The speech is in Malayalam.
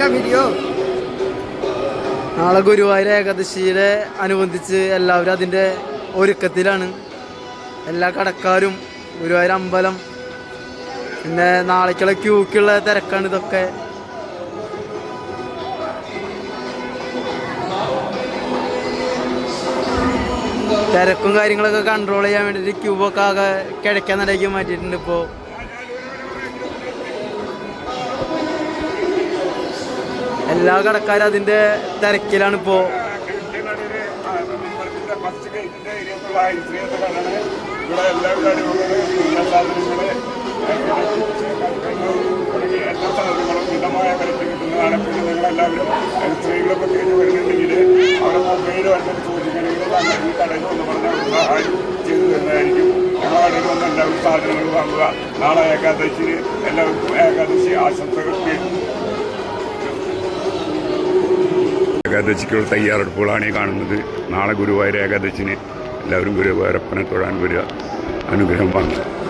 എടുക്കാം വീഡിയോ നാളെ ഗുരുവായൂർ ഏകാദശിയുടെ അനുബന്ധിച്ച് എല്ലാവരും അതിന്റെ ഒരുക്കത്തിലാണ്. എല്ലാ കടക്കാരും ഗുരുവായൂർ അമ്പലം പിന്നെ നാളേക്കുള്ള ക്യൂക്കുള്ള തിരക്കാണ് ഇതൊക്കെ. തിരക്കും കാര്യങ്ങളൊക്കെ കൺട്രോൾ ചെയ്യാൻ വേണ്ടിയിട്ട് ക്യൂബൊക്കെ ആകെ കിടക്കാൻ നടക്കി മാറ്റിയിട്ടുണ്ട് ഇപ്പോൾ എല്ലാ കടക്കാരും അതിന്റെ തിരക്കിലാണ് ഇപ്പോ. എല്ലാവരും സാധനങ്ങൾ വാങ്ങുക നാളെ ഏകാദശി എല്ലാവർക്കും ഏകാദശി ആശംസകൾ ഏകാദശിക്കുള്ള തയ്യാറെടുപ്പുകളാണ് ഈ കാണുന്നത്. നാളെ ഗുരുവായൂർ ഏകാദശിന് എല്ലാവരും ഗുരുവായൂരപ്പനെ തൊഴാൻ വരിക. അനുഗ്രഹം വാങ്ങുക.